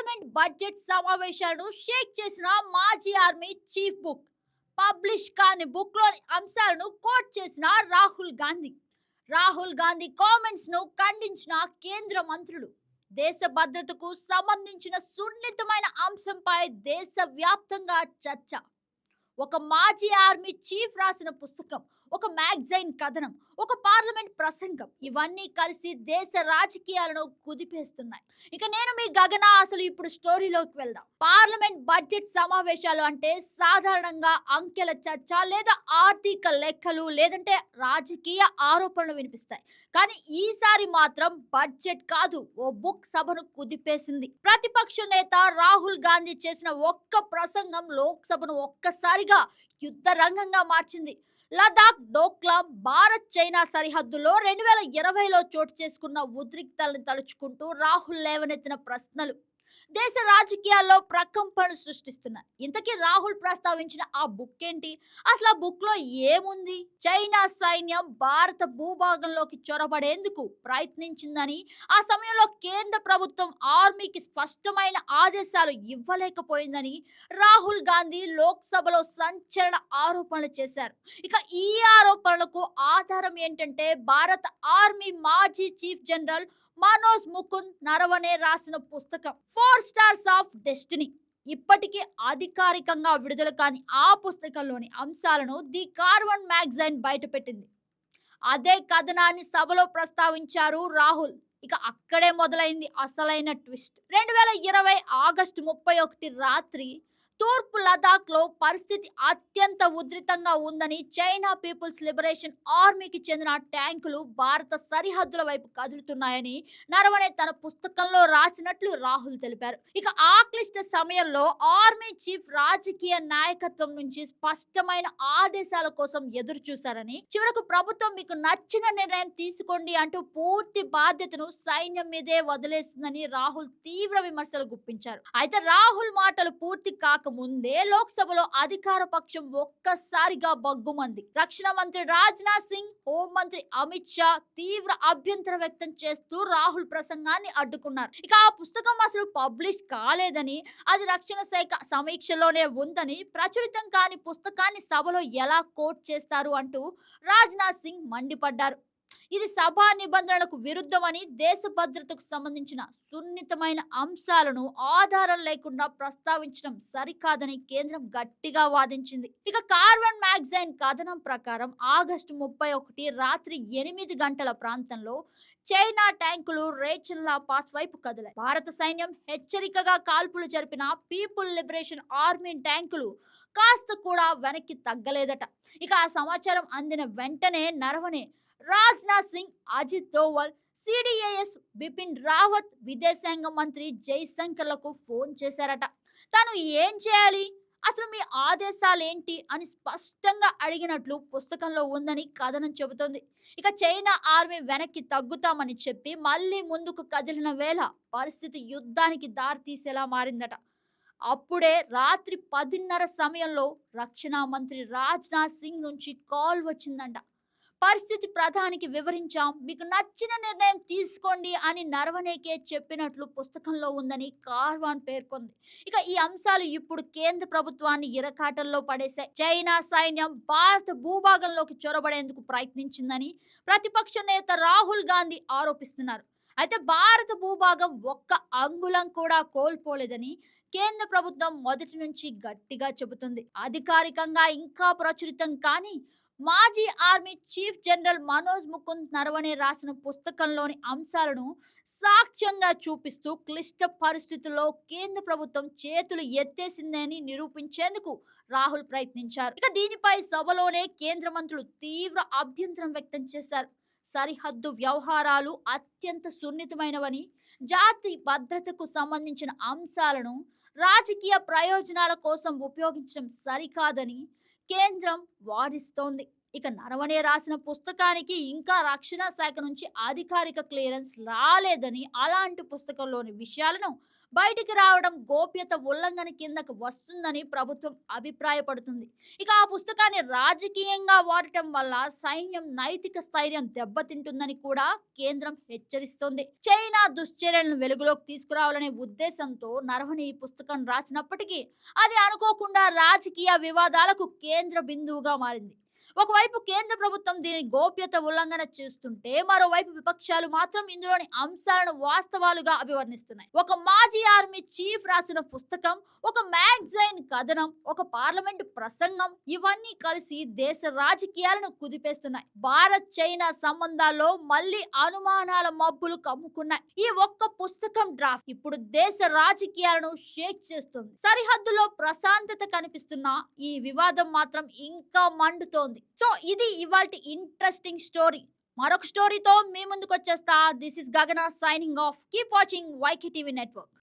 Parliament budget సమావేశాలను షేక్ చేసిన మాజీ ఆర్మీ చీఫ్ బుక్. పబ్లిష్ కాని బుక్లోని అంశాలను కోట్ చేసిన రాహుల్ గాంధీ. రాహుల్ గాంధీ కామెంట్స్ను ఖండించిన కేంద్ర మంత్రులు. దేశ భద్రతకు సంబంధించిన సున్నితమైన అంశంపై దేశ వ్యాప్తంగా చర్చ. ఒక మాజీ ఆర్మీ చీఫ్ రాసిన పుస్తకం ఒక మ్యాగజైన్ కథనం ఒక పార్లమెంట్ ప్రసంగం. ఇవన్నీ కలిసి దేశ రాజకీయాలను కుదిపేస్తున్నాయి. ఇక నేను మీ గగన అసలు ఇప్పుడు స్టోరీలోకి వెళ్దాం. పార్లమెంట్ బడ్జెట్ సమావేశాలు అంటే సాధారణంగా అంకెల చర్చ లేదా ఆర్థిక లెక్కలు లేదంటే రాజకీయ ఆరోపణలు వినిపిస్తాయి. కానీ ఈసారి మాత్రం బడ్జెట్ కాదు ఓ బుక్ సభను కుదిపేసింది. ప్రతిపక్ష నేత రాహుల్ గాంధీ చేసిన ఒక్క ప్రసంగం లోక్సభను ఒక్కసారిగా యుద్ధ రంగంగా మార్చింది. లదాఖ్ డోక్లాం భారత్ చైనా సరిహద్దులో రెండు వేల ఇరవైలో చోటు చేసుకున్న ఉద్రిక్తలను తలుచుకుంటూ రాహుల్ లేవనెత్తిన ప్రశ్నలు. దేశ రాజకీయాల్లో ప్రకంపనలు సృష్టిస్తున్నాయి. ఇంతకీ రాహుల్ ప్రస్తావించిన ఆ బుక్ ఏంటి? అసలు ఆ బుక్లో ఏముంది? చైనా సైన్యం భారత భూభాగంలోకి చొరబడేందుకు ప్రయత్నించిందని ఆ సమయంలో కేంద్ర ప్రభుత్వం ఆర్మీకి స్పష్టమైన ఆదేశాలు ఇవ్వలేకపోయిందని రాహుల్ గాంధీ లోక్సభలో సంచలన ఆరోపణలు చేశారు. ఇక ఈ ఆరోపణలకు ఆధారం ఏంటంటే భారత ఆర్మీ మాజీ చీఫ్ జనరల్ మనోజ్ ముకుంద్ నరవనే రాసిన పుస్తకం. Four stars of destiny. ఇప్పటికీ అధికారికంగా విడుదల కాని ఆ పుస్తకంలోని అంశాలను ది కార్వన్ మ్యాగజైన్ బయటపెట్టింది. అదే కథనాన్ని సభలో ప్రస్తావించారు రాహుల్. ఇక అక్కడే మొదలైంది అసలైన ట్విస్ట్. రెండు వేల ఇరవై ఆగస్టు ముప్పై ఒకటి రాత్రి తూర్పు లదాఖ్లో పరిస్థితి అత్యంత ఉధృతంగా ఉందని చైనా పీపుల్స్ లిబరేషన్ ఆర్మీకి చెందిన ట్యాంకులు భారత సరిహద్దుల వైపు కదులుతున్నాయని నరవణే తన పుస్తకంలో రాసినట్లు రాహుల్ తెలిపారు. ఇక ఆక్లిష్ట సమయంలో ఆర్మీ చీఫ్ రాజకీయ నాయకత్వం నుంచి స్పష్టమైన ఆదేశాల కోసం ఎదురు చూశారని చివరకు ప్రభుత్వం మీకు నచ్చిన నిర్ణయం తీసుకోండి అంటూ పూర్తి బాధ్యతను సైన్యం మీదే వదిలేసిందని రాహుల్ తీవ్ర విమర్శలు గుప్పించారు. అయితే రాహుల్ మాటలు పూర్తి కాక ముందే లోక్సభలో అధికార పక్షం ఒక్కసారిగా బగ్గుమంది. రక్షణ మంత్రి రాజ్నాథ్ సింగ్ హోంమంత్రి అమిత్ షా తీవ్ర అభ్యంతరం వ్యక్తం చేస్తూ రాహుల్ ప్రసంగాన్ని అడ్డుకున్నారు. ఇక ఆ పుస్తకం అసలు పబ్లిష్ కాలేదని అది రక్షణ శాఖ సమీక్షలోనే ఉందని ప్రచురితం కాని పుస్తకాన్ని సభలో ఎలా కోట్ చేస్తారు అంటూ రాజ్నాథ్ సింగ్ మండిపడ్డారు. ఇది సభా నిబంధనలకు విరుద్ధమని దేశ భద్రతకు సంబంధించిన సున్నితమైన అంశాలను ఆధారం లేకుండా ప్రస్తావించడం సరికాదని కేంద్రం గట్టిగా వాదించింది. ఇక కార్వన్ మ్యాగజైన్ కథనం ప్రకారం ఆగస్టు ముప్పై ఒకటి రాత్రి ఎనిమిది గంటల ప్రాంతంలో చైనా ట్యాంకులు రేచల్లా పాస్ వైపు కదిలాయి. భారత సైన్యం హెచ్చరికగా కాల్పులు జరిపిన పీపుల్ లిబరేషన్ ఆర్మీ ట్యాంకులు కాస్త కూడా వెనక్కి తగ్గలేదట. ఇక ఆ సమాచారం అందిన వెంటనే నరవనే రాజ్నాథ్ సింగ్ అజిత్ దోవల్ సిడిఏఎస్ బిపిన్ రావత్ విదేశాంగ మంత్రి జైశంకర్లకు ఫోన్ చేశారట. తాను ఏం చేయాలి? అసలు మీ ఆదేశాలు ఏంటి అని స్పష్టంగా అడిగినట్లు పుస్తకంలో ఉందని కథనం చెబుతోంది. ఇక చైనా ఆర్మీ వెనక్కి తగ్గుతామని చెప్పి మళ్ళీ ముందుకు కదిలిన వేళ పరిస్థితి యుద్ధానికి దారితీసేలా మారిందట. అప్పుడే రాత్రి పదిన్నర సమయంలో రక్షణ మంత్రి రాజ్నాథ్ సింగ్ నుంచి కాల్ వచ్చిందంట. పరిస్థితి ప్రధానికి వివరించాం. మీకు నచ్చిన నిర్ణయం తీసుకోండి అని నరవనేకే చెప్పినట్లు పుస్తకంలో ఉందని కార్వాన్ పేర్కొంది. ఇక ఈ అంశాలు ఇప్పుడు కేంద్ర ప్రభుత్వాన్ని ఇరకాటంలో పడేశాయి. చైనా సైన్యం భారత భూభాగంలోకి చొరబడేందుకు ప్రయత్నించిందని ప్రతిపక్ష నేత రాహుల్ గాంధీ ఆరోపిస్తున్నారు. అయితే భారత భూభాగం ఒక్క అంగుళం కూడా కోల్పోలేదని కేంద్ర ప్రభుత్వం మొదటి నుంచి గట్టిగా చెబుతుంది. అధికారికంగా ఇంకా ప్రచురితం కానీ మాజీ army chief general Manoj Mukund Naravane రాసిన పుస్తకంలోని అంశాలను సాక్ష్యంగా చూపిస్తూ క్లిష్ట పరిస్థితుల్లో కేంద్ర ప్రభుత్వం చేతులు ఎత్తేసిందని నిరూపించేందుకు రాహుల్ ప్రయత్నించారు. ఇక దీనిపై సభలోనే కేంద్ర మంత్రులు తీవ్ర అభ్యంతరం వ్యక్తం చేశారు. సరిహద్దు వ్యవహారాలు అత్యంత సున్నితమైనవని జాతి భద్రతకు సంబంధించిన అంశాలను రాజకీయ ప్రయోజనాల కోసం ఉపయోగించడం సరికాదని కేంద్రం వాదిస్తోంది ఇక నరవణే రాసిన పుస్తకానికి ఇంకా రక్షణ శాఖ నుంచి అధికారిక క్లియరెన్స్ రాలేదని అలాంటి పుస్తకంలోని విషయాలను బయటికి రావడం గోప్యత ఉల్లంఘన కిందకు వస్తుందని ప్రభుత్వం అభిప్రాయపడుతుంది. ఇక ఆ పుస్తకాన్ని రాజకీయంగా వాడటం వల్ల సైన్యం నైతిక స్థైర్యం దెబ్బతింటుందని కూడా కేంద్రం హెచ్చరిస్తోంది. చైనా దుశ్చర్యలను వెలుగులోకి తీసుకురావాలనే ఉద్దేశంతో నరహుని ఈ పుస్తకం రాసినప్పటికీ అది అనుకోకుండా రాజకీయ వివాదాలకు కేంద్ర బిందువుగా మారింది. ఒకవైపు కేంద్ర ప్రభుత్వం దీని గోప్యత ఉల్లంఘన చేస్తుంటే మరోవైపు విపక్షాలు మాత్రం ఇందులోని అంశాలను వాస్తవాలుగా అభివర్ణిస్తున్నాయి. ఒక మాజీ ఆర్మీ చీఫ్ రాసిన పుస్తకం ఒక మ్యాగజైన్ కథనం ఒక పార్లమెంటు ప్రసంగం ఇవన్నీ కలిసి దేశ రాజకీయాలను కుదిపేస్తున్నాయి. భారత్ చైనా సంబంధాల్లో మళ్ళీ అనుమానాల మబ్బులు కమ్ముకున్నాయి. ఈ ఒక్క పుస్తకం డ్రాఫ్ట్ ఇప్పుడు దేశ రాజకీయాలను షేక్ చేస్తుంది. సరిహద్దులో ప్రశాంతత కనిపిస్తున్న ఈ వివాదం మాత్రం ఇంకా మండుతోంది. సో ఇది ఇవాళ ఇంట్రెస్టింగ్ స్టోరీ. మరొక స్టోరీతో మీ ముందుకు వచ్చేస్తా this is Gagana signing off. Keep watching వైకి TV network.